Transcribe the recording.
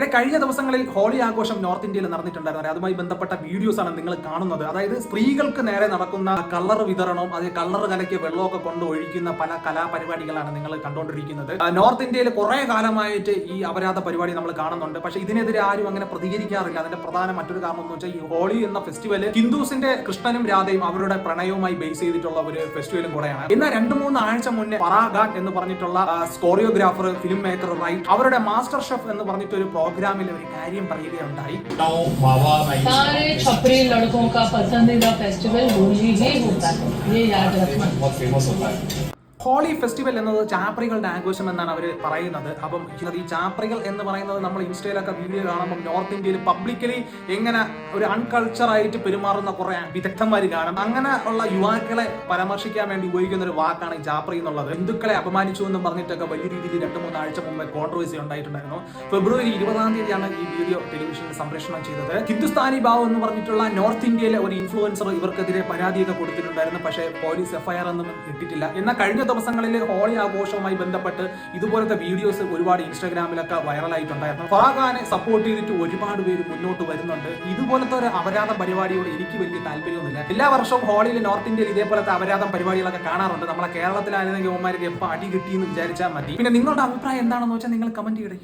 എടെ കഴിഞ്ഞ ദിവസങ്ങളിൽ ഹോളി ആഘോഷം നോർത്ത് ഇന്ത്യയിൽ നടന്നിട്ടുണ്ടായിരുന്നു. അതുമായി ബന്ധപ്പെട്ട വീഡിയോസ് ആണ് നിങ്ങൾ കാണുന്നത്. അതായത് സ്ത്രീകൾക്ക് നേരെ നടക്കുന്ന കളർ വിതരണവും അത് കളർ കലക്കിയ വെള്ളമൊക്കെ കൊണ്ട് ഒഴിക്കുന്ന പല കലാപരിപാടികളാണ് നിങ്ങൾ കണ്ടുകൊണ്ടിരിക്കുന്നത് നോർത്ത് ഇന്ത്യയിൽ കുറെ കാലമായിട്ട് ഈ അപരാധ പരിപാടി നമ്മൾ കാണുന്നുണ്ട്. പക്ഷെ ഇതിനെതിരെ ആരും അങ്ങനെ പ്രതികരിക്കാറില്ല. അതിന്റെ പ്രധാന മറ്റൊരു കാരണം എന്ന് വെച്ചാൽ ഈ ഹോളി എന്ന ഫെസ്റ്റിവൽ ഹിന്ദുസിന്റെ കൃഷ്ണനും രാധയും അവരുടെ പ്രണയവുമായി ബേസ് ചെയ്തിട്ടുള്ള ഒരു ഫെസ്റ്റിവലും കൂടെയാണ്. എന്നാൽ രണ്ടു മൂന്ന് ആഴ്ച മുന്നേ പറാഗാൻ എന്ന് പറഞ്ഞിട്ടുള്ള സ്കോറിയോഗ്രാഫർ ഫിലിം മേക്കർ റൈറ്റ് അവരുടെ മാസ്റ്റർ ഷെഫ് എന്ന് പറഞ്ഞിട്ട് ഒരു പ്രോഗ്രാമിൽ ഒരു കാര്യം പറയുകയുണ്ടായി मावा नहीं सारे छपरी लड़कों का पसंदीदा फेस्टिवल होली ही होता है ये याद रखना बहुत फेमस होता है ഹോളി ഫെസ്റ്റിവൽ എന്നത് ചാപ്രികളുടെ ആഘോഷം എന്നാണ് അവർ പറയുന്നത്. അപ്പം ഈ ചാപ്രികൾ എന്ന് പറയുന്നത് നമ്മൾ ഇൻസ്റ്റയിലൊക്കെ വീഡിയോ കാണുമ്പോൾ നോർത്ത് ഇന്ത്യയിൽ പബ്ലിക്കലി എങ്ങനെ ഒരു അൺകൾച്ചറായിട്ട് പെരുമാറുന്ന കുറെ വിദഗ്ധന്മാർ കാണും. അങ്ങനെ ഉള്ള യുവാക്കളെ പരാമർശിക്കാൻ വേണ്ടി ഉപയോഗിക്കുന്ന ഒരു വാക്കാണ് ഈ ചാപ്രി എന്നുള്ളത്. ഹിന്ദുക്കളെ അപമാനിച്ചു എന്ന് പറഞ്ഞിട്ടൊക്കെ വലിയ രീതിയിൽ രണ്ട് മൂന്ന് ആഴ്ച മുമ്പ് കോൺട്രവേഴ്സി ഉണ്ടായിട്ടുണ്ടായിരുന്നു. ഫെബ്രുവരി ഇരുപതാം തീയതിയാണ് ഈ വീഡിയോ ടെലിവിഷനിൽ സംപ്രേഷണം ചെയ്തത്. ഹിന്ദുസ്ഥാനി ഭാവം എന്ന് പറഞ്ഞിട്ടുള്ള നോർത്ത് ഇന്ത്യയിലെ ഒരു ഇൻഫ്ലുവൻസർ ഇവർക്കെതിരെ പരാതിയൊക്കെ കൊടുത്തിട്ടുണ്ടായിരുന്നു. പക്ഷേ പോലീസ് എഫ്ഐആർ ഒന്നും ഇട്ടിട്ടില്ല. എന്നാൽ കഴിഞ്ഞ ദിവസങ്ങളിൽ ഹോളി ആഘോഷവുമായി ബന്ധപ്പെട്ട് ഇതുപോലത്തെ വീഡിയോസ് ഒരുപാട് ഇൻസ്റ്റാഗ്രാമിലൊക്കെ വൈറലായിട്ടുണ്ടായിരുന്നു. ഫാഖാനെ സപ്പോർട്ട് ചെയ്തിട്ട് ഒരുപാട് പേര് മുന്നോട്ട് വരുന്നുണ്ട്. ഇതുപോലത്തെ ഒരു അപരാധ പരിപാടിയോട് എനിക്ക് വലിയ താല്പര്യമൊന്നുമില്ല. എല്ലാ വർഷവും ഹോളിയിൽ നോർത്ത് ഇന്ത്യയിൽ ഇതേപോലത്തെ അപരാധം പരിപാടികളൊക്കെ കാണാറുണ്ട്. നമ്മളെ കേരളത്തിലായിരുന്നെങ്കിൽ ഓമാർക്ക് എപ്പോൾ അടി കിട്ടിയെന്ന് വിചാരിച്ചാൽ മതി. പിന്നെ നിങ്ങളുടെ അഭിപ്രായം എന്താണെന്ന് വെച്ചാൽ നിങ്ങൾ കമന്റ് ചെയ്യടേ